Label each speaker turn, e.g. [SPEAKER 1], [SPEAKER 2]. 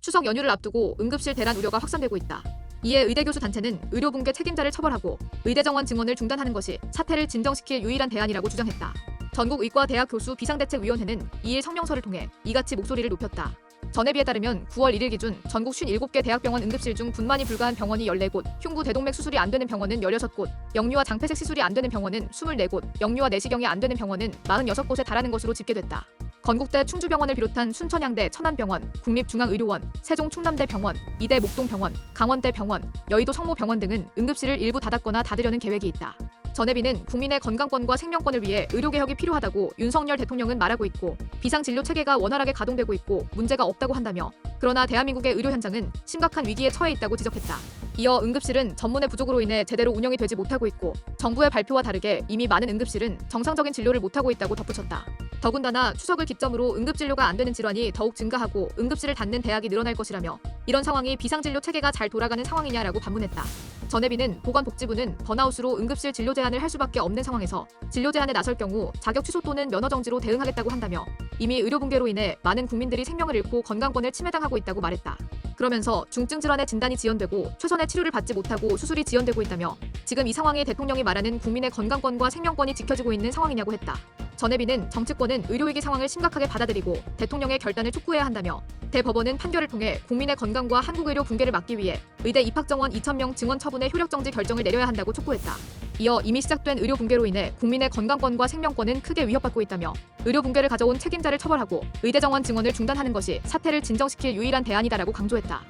[SPEAKER 1] 추석 연휴를 앞두고 응급실 대란 우려가 확산되고 있다. 이에 의대 교수 단체는 의료 붕괴 책임자를 처벌하고 의대 정원 증원을 중단하는 것이 사태를 진정시킬 유일한 대안이라고 주장했다. 전국 의과대학 교수 비상대책위원회는 2일 성명서를 통해 이같이 목소리를 높였다. 전해비에 따르면 9월 1일 기준 전국 57개 대학병원 응급실 중 분만이 불가한 병원이 14곳, 흉부 대동맥 수술이 안 되는 병원은 16곳, 영유아 장폐색 시술이 안 되는 병원은 24곳, 영유아 내시경이 안 되는 병원은 46곳에 달하는 것으로 집계됐다. 건국대 충주병원을 비롯한 순천향대 천안병원, 국립중앙의료원, 세종 충남대병원, 이대 목동병원, 강원대병원, 여의도 성모병원 등은 응급실을 일부 닫았거나 닫으려는 계획이 있다. 전해비는 국민의 건강권과 생명권을 위해 의료개혁이 필요하다고 윤석열 대통령은 말하고 있고 비상진료 체계가 원활하게 가동되고 있고 문제가 없다고 한다며 그러나 대한민국의 의료 현장은 심각한 위기에 처해 있다고 지적했다. 이어 응급실은 전문의 부족으로 인해 제대로 운영이 되지 못하고 있고 정부의 발표와 다르게 이미 많은 응급실은 정상적인 진료를 못하고 있다고 덧붙였다. 더군다나 추석을 기점으로 응급진료가 안 되는 질환이 더욱 증가하고 응급실을 닫는 대학이 늘어날 것이라며 이런 상황이 비상진료 체계가 잘 돌아가는 상황이냐라고 반문했다. 전해비는 보건복지부는 번아웃으로 응급실 진료 제한을 할 수밖에 없는 상황에서 진료 제한에 나설 경우 자격 취소 또는 면허 정지로 대응하겠다고 한다며 이미 의료 붕괴로 인해 많은 국민들이 생명을 잃고 건강권을 침해당하고 있다고 말했다. 그러면서 중증 질환의 진단이 지연되고 최선의 치료를 받지 못하고 수술이 지연되고 있다며 지금 이 상황이 대통령이 말하는 국민의 건강권과 생명권이 지켜지고 있는 상황이냐고 했다. 전해비는 정치권은 의료위기 상황을 심각하게 받아들이고 대통령의 결단을 촉구해야 한다며 대법원은 판결을 통해 국민의 건강과 한국 의료 붕괴를 막기 위해 의대 입학 정원 2,000명 증원 처분의 효력 정지 결정을 내려야 한다고 촉구했다. 이어 이미 시작된 의료 붕괴로 인해 국민의 건강권과 생명권은 크게 위협받고 있다며 의료 붕괴를 가져온 책임자를 처벌하고 의대 정원 증원을 중단하는 것이 사태를 진정시킬 유일한 대안이다라고 강조했다.